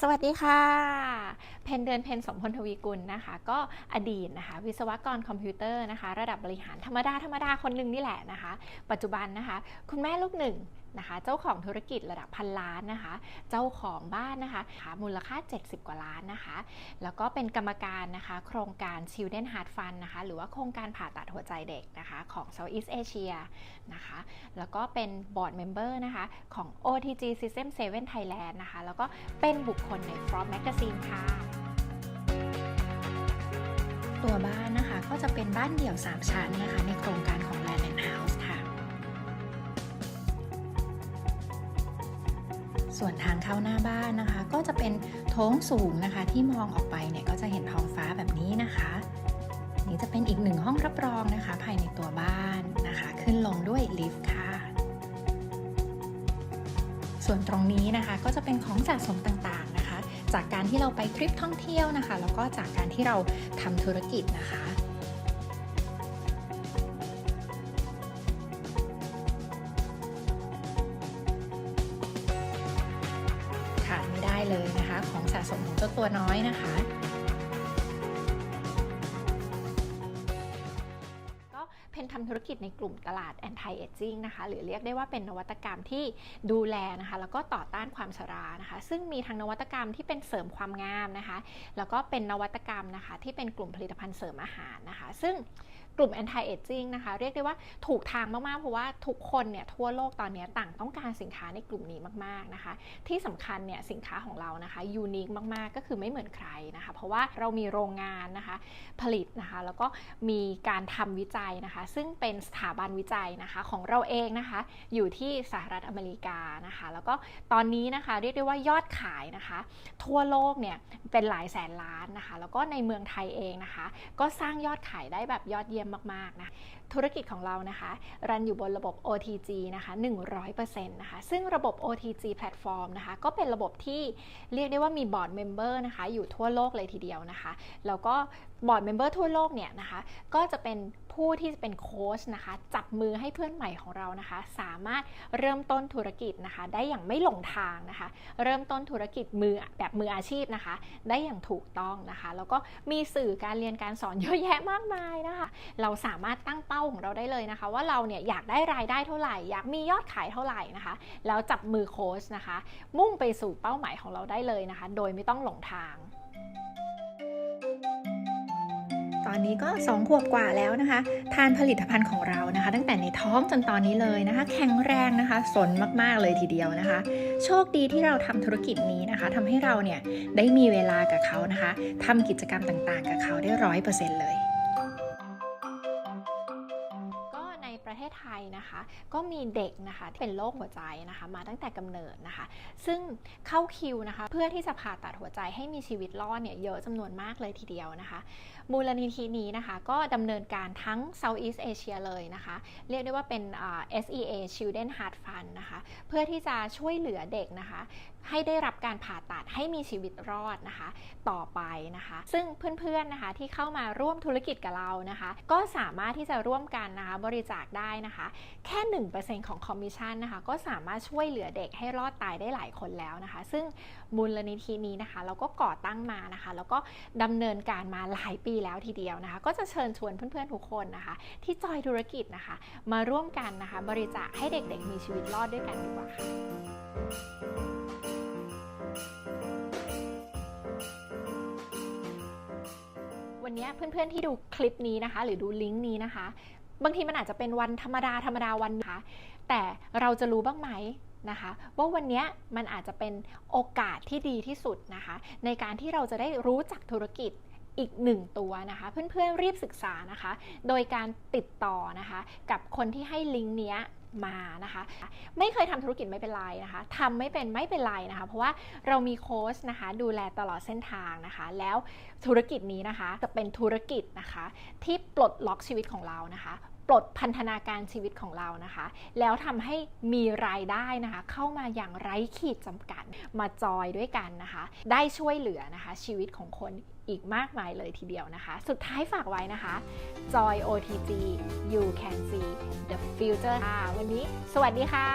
สวัสดีค่ะ เพนเดือนเพนสมพลทวีกุลนะคะ ก็อดีตนะคะ วิศวกรคอมพิวเตอร์นะคะ ระดับบริหารธรรมดาธรรมดาคนหนึ่งนี่แหละนะคะ ปัจจุบันนะคะ คุณแม่ลูกหนึ่ง นะคะ เจ้าของธุรกิจระดับพันล้านนะคะ เจ้าของบ้านนะคะมูลค่า 70 กว่าล้านนะคะ แล้วก็เป็นกรรมการนะคะ โครงการ Children Heart Fund นะคะ หรือว่าโครงการผ่าตัดหัวใจเด็กนะคะ ของ Southeast Asia นะคะ แล้วก็เป็นบอร์ดเมมเบอร์นะคะ ของ OTG System 7 Thailand นะคะ แล้วก็เป็นบุคคลใน Forbes Magazine ค่ะตัวบ้านนะคะก็จะเป็นบ้านเดี่ยว 3 ชั้นนะคะ ในโครงการของ ส่วนทางเข้าหน้าบ้านนะคะ ก็จะเป็นโถงสูงนะคะ ที่มองออกไปเนี่ยก็จะเห็นท้องฟ้าแบบนี้นะคะ นี่จะเป็นอีกหนึ่งห้องรับรองนะคะ ภายในตัวบ้านนะคะ ขึ้นลงด้วยลิฟต์ค่ะ ส่วนตรงนี้นะคะก็จะเป็นของสะสมต่างๆนะคะ จากการที่เราไปทริปท่องเที่ยวนะคะ แล้วก็จากการที่เราทำธุรกิจนะคะ ได้เลยนะคะ ของสะสมของเจ้าตัวน้อยนะคะก็เพนทำธุรกิจในกลุ่มตลาด anti aging นะคะ หรือเรียกได้ว่าเป็นนวัตกรรมที่ดูแลนะคะ แล้วก็ต่อต้านความชรานะคะ ซึ่งมีทั้งนวัตกรรมที่เป็นเสริมความงามนะคะ แล้วก็เป็นนวัตกรรมนะคะ ที่เป็นกลุ่มผลิตภัณฑ์เสริมอาหารนะคะ ซึ่ง กลุ่ม anti aging นะคะ เรียกได้ว่าถูกทางมากๆ เพราะว่าทุกคนเนี่ยทั่วโลกตอนนี้ต่างต้องการสินค้าในกลุ่มนี้มากๆนะคะ ที่สำคัญเนี่ยสินค้าของเรานะคะยูนิคมากๆ ก็คือไม่เหมือนใครนะคะ เพราะว่าเรามีโรงงานนะคะผลิตนะคะ แล้วก็มีการทำวิจัยนะคะ ซึ่งเป็นสถาบันวิจัยนะคะของเราเองนะคะ อยู่ที่สหรัฐอเมริกานะคะ แล้วก็ตอนนี้นะคะเรียกได้ว่ายอดขายนะคะ ทั่วโลกเนี่ยเป็นหลายแสนล้านนะคะ แล้วก็ในเมืองไทยเองนะคะ ก็สร้างยอดขายได้แบบยอดเยี่ยมมากๆนะธุรกิจของเรานะคะรันอยู่บนระบบ OTG นะคะ 100%นะคะ ซึ่งระบบ OTG แพลตฟอร์มนะคะ ก็เป็นระบบที่เรียกได้ว่ามีบอร์ดเมมเบอร์นะคะ อยู่ทั่วโลกเลยทีเดียวนะคะ แล้วก็บอร์ดเมมเบอร์ทั่วโลกเนี่ยนะคะ ก็จะเป็นผู้ที่เป็นโค้ชนะคะ จับมือให้เพื่อนใหม่ของเรานะคะ สามารถเริ่มต้นธุรกิจนะคะ ได้อย่างไม่หลงทางนะคะ เริ่มต้นธุรกิจมือแบบมืออาชีพนะคะ ได้อย่างถูกต้องนะคะ แล้วก็มีสื่อการเรียนการสอนเยอะแยะมากมายนะคะเราสามารถตั้งเป้าของเราได้เลยนะคะ ว่าเราเนี่ยอยากได้รายได้เท่าไหร่ อยากมียอดขายเท่าไหร่นะคะ แล้วจับมือโค้ชนะคะ มุ่งไปสู่เป้าหมายของเราได้เลยนะคะ โดยไม่ต้องหลงทางตอนนี้ก็ 2 ขวบกว่าแล้วนะคะ ทานผลิตภัณฑ์ของเรานะคะ ตั้งแต่ในท้องจนตอนนี้เลยนะคะ แข็งแรงนะคะ สนมาก ๆ เลยทีเดียวนะคะ โชคดีที่เราทำธุรกิจนี้นะคะทำให้เราเนี่ยได้มีเวลากับเขานะคะทำกิจกรรมต่างๆ กับเขาได้ร้อยเปอร์เซ็นต์เลย ประเทศไทยนะคะ ก็มีเด็กนะคะที่เป็นโรคหัวใจนะคะ มาตั้งแต่กำเนิดนะคะ ซึ่งเข้าคิวนะคะ เพื่อที่จะผ่าตัดหัวใจให้มีชีวิตรอดเนี่ยเยอะจำนวนมากเลยทีเดียวนะคะ มูลนิธินี้นะคะ ก็ดำเนินการทั้ง Southeast Asia เลยนะคะ เรียกได้ว่าเป็น SEA Children Heart Fund นะคะ เพื่อที่จะช่วยเหลือเด็กนะคะ ให้ได้รับการผ่าตัดให้มีชีวิตรอดนะคะ ต่อไปนะคะ ซึ่งเพื่อนๆนะคะที่เข้ามาร่วมธุรกิจกับเรานะคะ ก็สามารถที่จะร่วมกันนะคะบริจาคได้นะคะ แค่ 1%ของคอมมิชชั่นนะคะก็สามารถช่วยเหลือเด็กให้รอดตายได้หลายคนแล้วนะคะ ซึ่งมูลนิธินี้นะคะ เราก็ก่อตั้งมานะคะ แล้วก็ดำเนินการมาหลายปีแล้วทีเดียวนะคะ ก็จะเชิญชวนเพื่อนๆทุกคนนะคะ ที่จอยธุรกิจนะคะ มาร่วมกันนะคะ บริจาคให้เด็กๆมีชีวิตรอดด้วยกันดีกว่าค่ะวันนี้เพื่อนๆที่ดูคลิปนี้นะคะ หรือดูลิงก์นี้นะคะ บางทีมันอาจจะเป็นวันธรรมดาธรรมดาวันนะคะแต่เราจะรู้บ้างไหมนะคะว่าวันนี้มันอาจจะเป็นโอกาสที่ดีที่สุดนะคะ ในการที่เราจะได้รู้จักธุรกิจอีกหนึ่งตัวนะคะ เพื่อนๆรีบศึกษานะคะ โดยการติดต่อนะคะ กับคนที่ให้ลิงก์เนี้ย มานะคะ ไม่เคยทำธุรกิจไม่เป็นไรนะคะทำไม่เป็นไม่เป็นไรนะคะ เพราะว่าเรามีโค้ชนะคะ ดูแลตลอดเส้นทางนะคะ แล้วธุรกิจนี้นะคะจะเป็นธุรกิจนะคะ ที่ปลดล็อกชีวิตของเรานะคะปลดพันธนาการชีวิตของเรานะคะ แล้วทำให้มีรายได้นะคะ เข้ามาอย่างไร้ขีดจำกัดมาจอยด้วยกันนะคะ ได้ช่วยเหลือนะคะชีวิตของคน อีกมากมายเลยทีเดียวนะคะ สุดท้ายฝากไว้นะคะ Joy OTG you can see the future ค่ะวันนี้ สวัสดีค่ะ